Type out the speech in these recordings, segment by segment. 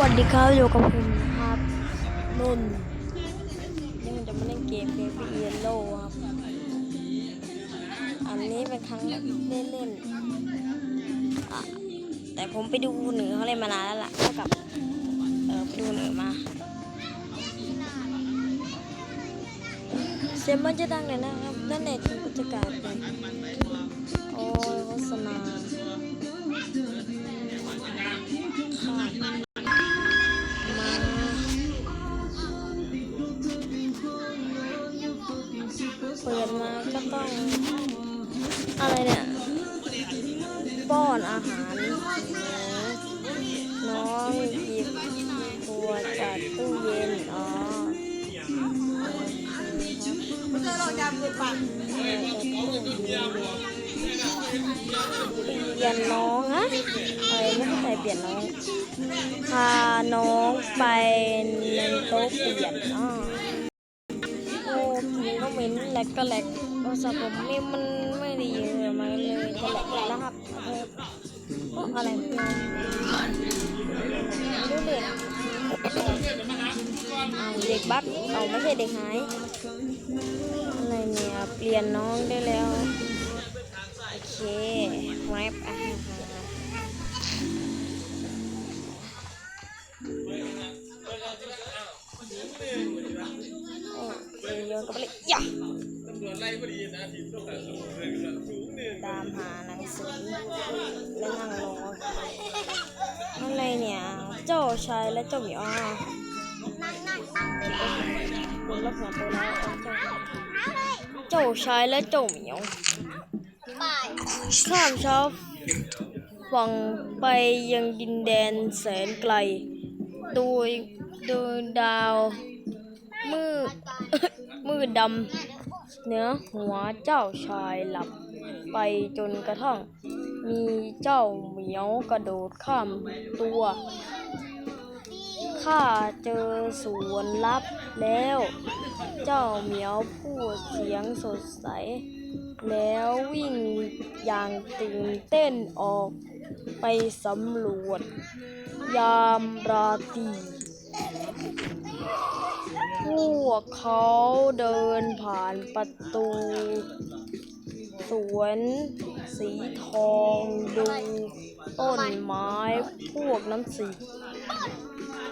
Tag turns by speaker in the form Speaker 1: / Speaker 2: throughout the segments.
Speaker 1: วัสดีครับอยู่กับผมนะครับนุ่นนี่มันจะมาเล่นเกมเกมพีเอโลครับ อันนี้เป็นครั้งแรกที่ได้เล่นอะแต่ผมไปดูหนึ่งเขาเล่นมานานแล้วล่ะเท่ากับเออไปดูหนึ่งมาเสียงมันจะดังเลยนะครับด้านในถึงก็จะกลายเป็นโอ้ยโฆษณาค่ะ ต้อง อะไรเนี่ย ป้อนอาหาร น้องหยิบตัวจากตู้เย็น อ๋อเปลี่ยนน้องฮะอะไรไม่เข้าใจเปลี่ยนน้อง พาน้องไปในโต๊ะเปลี่ยนอ่าโอ้กินก็เหม็นแลกก็แลก รศัพท์ผมนี่มันไม่ดีเลยมันเลยจะแหลกนะครับเออโอ้อะไรเนี่ยดูเด็กอ้าเด็กบักเอาไม่ใช่เด็กหายอะไรเนี่ยเปลี่ยนน้องได้แล้วโอเคแรปอาหารโอ้ยโยนกับไปเลยย่า ตามหาหนังสือและนั่งรออะไรเนี่ย เจ้าชายและเจ้าหมีอ้อลงรับหัวโตแล้วเจ้าชายและเจ้าเหมียวข้ามเช้าฟังไปยังดินแดนแสนไกล โดยโดยดาว มืดมืดดำ เนื้อหัวเจ้าชายหลับไปจนกระทั่ง มีเจ้าเหมียวกระโดดข้ามตัวข้าเจอสวนลับแล้ว เจ้าเหมียวพูดเสียงสดใส แล้ววิ่งอย่างตื่นเต้นออกไปสำรวจ ยามราตรี วกเขาเดินผ่านประตู สวนสีทองดูต้นไม้พวกน้ำสี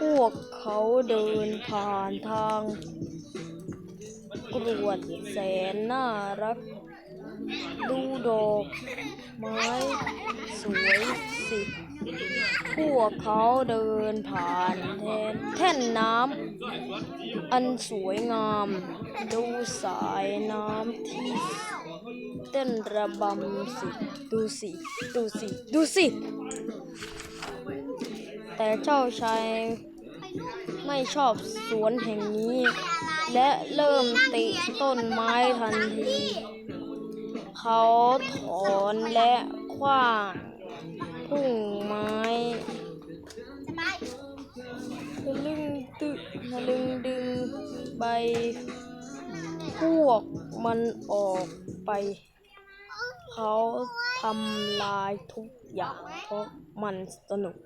Speaker 1: พวกเขาเดินผ่านทาง กรวดแสนน่ารัก ดูดอกไม้สวยสิพวกเขาเดินผ่านแทนแท่นน้ำอันสวยงาม ดูสายน้ำที่เต้นระบำสิดูสิดูสิดูสิ แต่เจ้าชาย ไม่ชอบสวนแห่งนี้ และเริ่มติต้นไม้ทันที เขาถอนและคว้างพุ่งไม้ทะลึงตึทะลึงดึงใบ พวกมันออกไป เขาทำลายทุกอย่างเพราะมันสนุก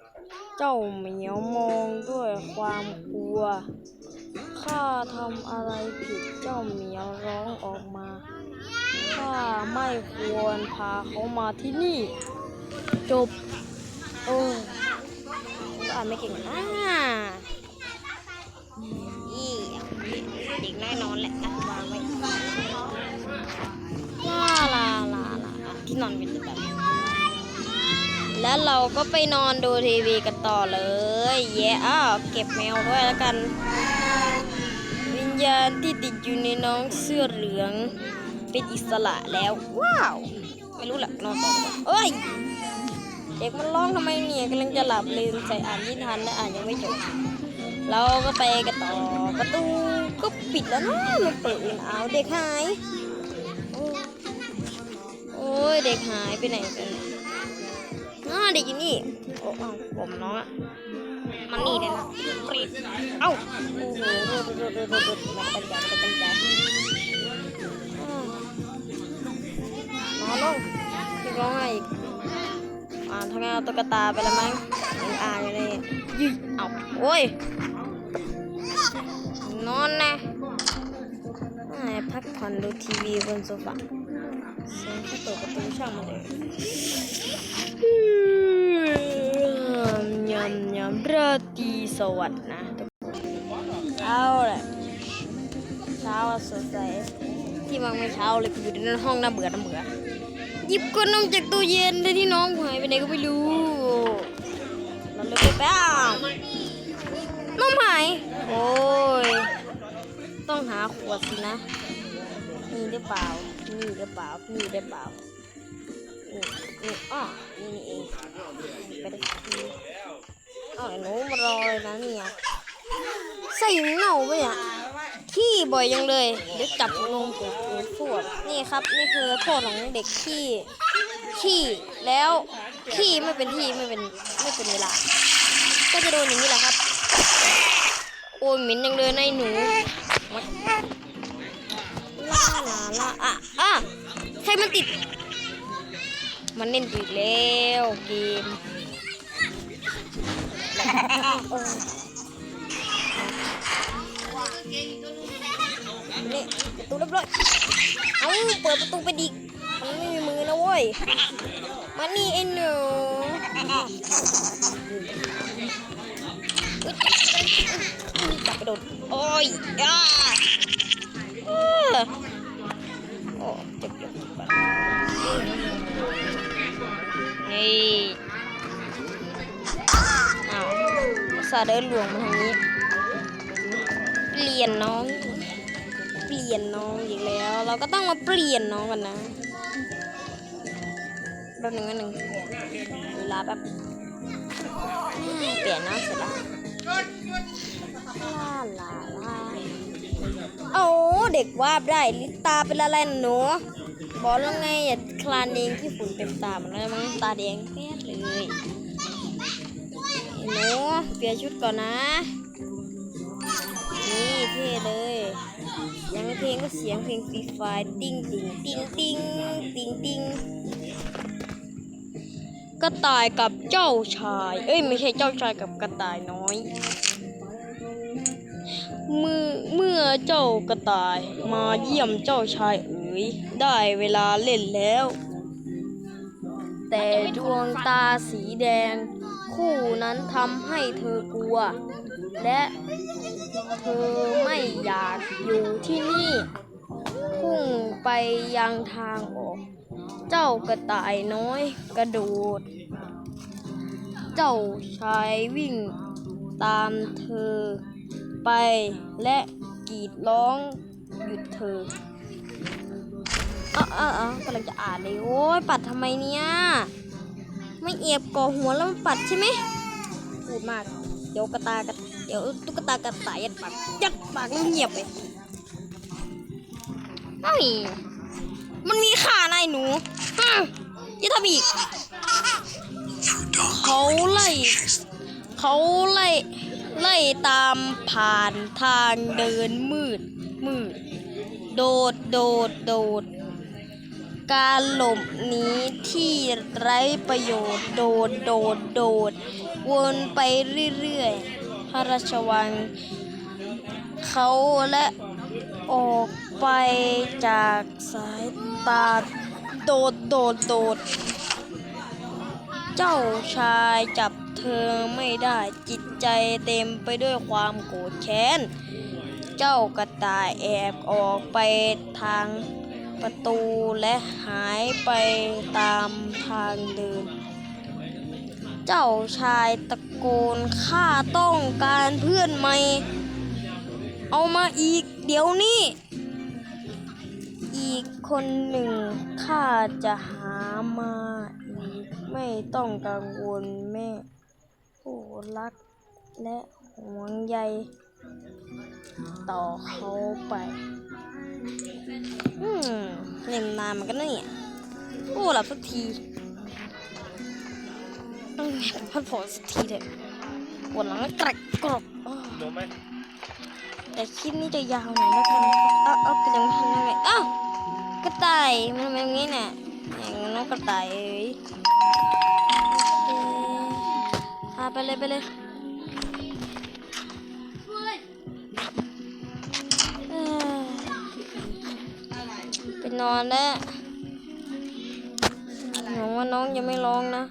Speaker 1: เจ้าเหมียวมองด้วยความกลัว ข้าทำอะไรผิดเจ้าเหมียวร้องออกมา ข้าไม่ควรพาเขามาที่นี่ จบ โอ้ผมก็อ่านไม่เก่งนะอีเด็กน้อยนอนแหละวางไว้ลาลาลาลาที่นอนเป็นแบบ แล้วเราก็ไปนอนดูทีวีกันต่อเลยแย่อ้าวเก็บแมวด้วยแล้วกัน วิญญาณที่ติดอยู่ในน้องเสื้อเหลือง เป็นอิสระแล้ว ว้าว ไม่รู้แหละนอนต่อดีกว่าเอ้ย เด็กมันร้องทำไมเนี่ยกำลังจะหลับลืมใส่อ่านนิทานและอ่านยังไม่จบเราก็ไปกันต่อประตูก็ปิดแล้วนะมันเปิดเองเอาเด็กหาย โอ้ยเด็กหายไปไหนกัน นี่ยอ้าเด็กอยู่นี่โอ้เอาผมน้องอะมันนี่เลยนะปรีดเอ้าโอ้โหโดดโดดโดดโดดโดดมันเป็นใจมันเป็นใจอ้าวนอนลงพี่ร้องไห้อีกอ่านทำงานเอาตุ๊กตาไปแล้วมั้งยังอ่านอยู่เลยยี่เอาโอ้ยนอนนะอ่าพักผ่อนดูทีวีบนโซฟา เสียงแค่เปิดประตูช่างมาเลยยำยำราตรีสวัสดิ์นะทุกคนเอาละเช้าสดใสที่มันไม่เช้าเลยกูอยู่ในห้องน่าเบื่อน่าเบื่อหยิบก้นนมจากตู้เย็นเลยที่น้องหายไปไหนก็ไม่รู้เราเลยไปแป้งน้องหายโอ้ยต้องหาขวดสินะมีหรือเปล่า มีหรือเปล่ามีหรือเปล่านี่นี่อ้อนี่นี่เองไปได้ทีอ้าวหนูมารอเลยนะเนี่ยใส่เน่าไปอะขี้บ่อยยังเลยเดี๋ยวจับนมปูปูฟวดนี่ครับ นี่คือโทษของเด็กขี้ขี้แล้วขี้ไม่เป็นที่ไม่เป็นไม่เป็นเวลา ก็จะโดนอย่างนี้แหละครับ โอ้ยหม็นยังเลยนหนู มันติด มันเล่นติดแล้วเกมเนี่ประตูเรียบร้อยเอาเปิดประตูไปดิมันไม่มีมือนะเว้ยมานี่ไอ้หนูจับไปโดนโอ้ยอ่า นี่อ้าวอุตสาเดินหลวงมาทางนี้ เปลี่ยนน้อง เปลี่ยนน้องอีกแล้ว เราก็ต้องมาเปลี่ยนน้องกันนะแป๊บหนึ่งแป๊บหนึ่งเวลาแป๊บเปลี่ยนน้องเสร็จแล้วลาลาลาโอ้เด็กวาบได้ลิตาเป็นอะไรหนู บอกแล้วไงอย่าคลานเองที่ฝุ่นเต็มตามันเลยมั้งตาแดงแป๊ดเลยหนูเปลี่ยนชุดก่อนนะ นี่เท่เลย ยังเพลงก็เสียงเพลงฟรีไฟติ้งติ้งติ้งติ้งติ้งติ้งกระต่ายกับเจ้าชาย เอ้ยไม่ใช่เจ้าชายกับกระต่ายน้อยเมื่อเมื่อเจ้ากระต่ายมาเยี่ยมเจ้าชาย ยได้เวลาเล่นแล้ว แต่ดวงตาสีแดง คู่นั้นทำให้เธอกลัว และเธอไม่อยากอยู่ที่นี่ พุ่งไปยังทางออก เจ้ากระต่ายน้อยกระโดด เจ้าชายวิ่งตามเธอไปและกรีดร้องหยุดเธอ อ้าวอ้าวอ้าวกำลังจะอ่านเลยโอ้ยปัดทำไมเนี่ย ไม่เอียบก่อหัวแล้วมันปัดใช่ไหมพูดมาก เดี๋ยวกระตากระเดี๋ยวตุ๊กตากระต่ายยัดปากยัดปากแล้วเงียบไปไอ้ยมันมีค่านายหนูฮึย่าทำอีกเขาไล่เขาไล่ไล่ตามผ่านทางเดินมืดมืด โดด โดด โดด การหลบหนีที่ไร้ประโยชน์โดดโดดโดด วนไปเรื่อยๆ พระราชวัง เขาและออกไปจากสายตาโดดโดดโดด เจ้าชายจับเธอไม่ได้จิตใจเต็มไปด้วยความโกรธแค้น เจ้ากระต่ายแอบออกไปทาง ประตูและหายไปตามทางเดิน เจ้าชายตะโกนข้าต้องการเพื่อนใหม่ เอามาอีกเดี๋ยวนี้ อีกคนหนึ่งข้าจะหามาอีกไม่ต้องกังวลแม่ผู้รักและห่วงใยต่อเขาไป มเล่นนานเหมือนกันนะเนี่ย โอ้หลับสักทีต้องพักผ่อนสักทีเถอะปวดหลังกระกรอบอ้อ
Speaker 2: หนูไหม
Speaker 1: แต่คลิปนี้จะยาวหน่อยแล้วกันนะครับเอ้าเอ้ากระยังไม่ทันได้ไงอ้าวกระต่ายมันทำไมอย่างนี้เนี่ยอย่างน้องกระต่ายเอ้ยโอเคพาไปเลยไปเลย นอนแล้วหวังว่าน้องจะไม่ร้องนะ